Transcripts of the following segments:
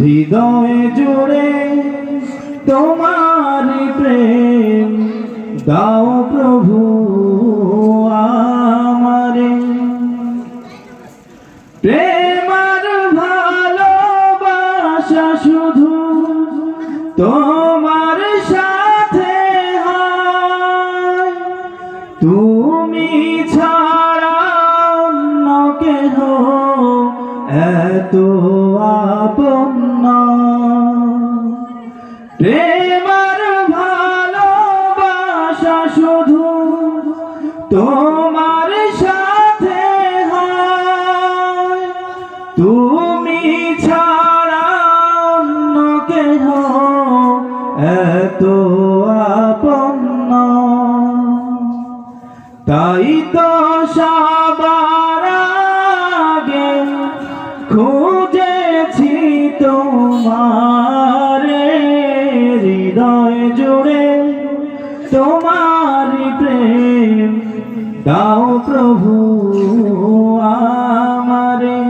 হৃদয় জুড়ে তোমার প্রেম দাও প্রভু আমারে। প্রেমার ভালোবাসা শুধু তোমার সাথে হয়। তুমি প্রেমার ভালোবাসা শুধু তোমার সাথে তুমি ছাড়া অন্য কেহ এত আপন নয়। তাই তো সবার আগে খুঁজেছি তোমারে দাও প্রভু আমারে,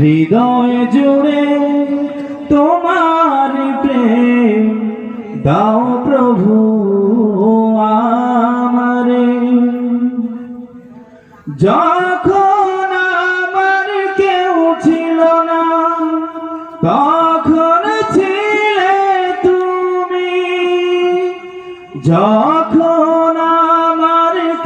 হৃদয় জুড়ে তোমার প্রেম। দাও প্রভু আমারে, যখন আমার কেউ ছিল না, তখন ছিলে তুমি। যখন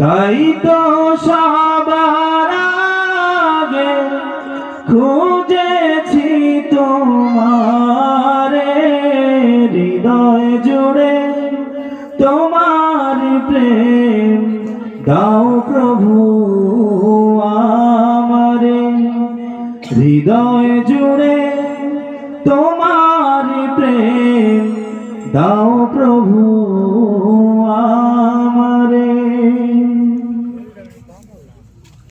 তাই তো সবার খুঁজেছি তোমারে, হৃদয় জুড়ে তোমার প্রেম। দাও প্রভু আমারে, হৃদয় জুড়ে তোমার প্রেম। দাও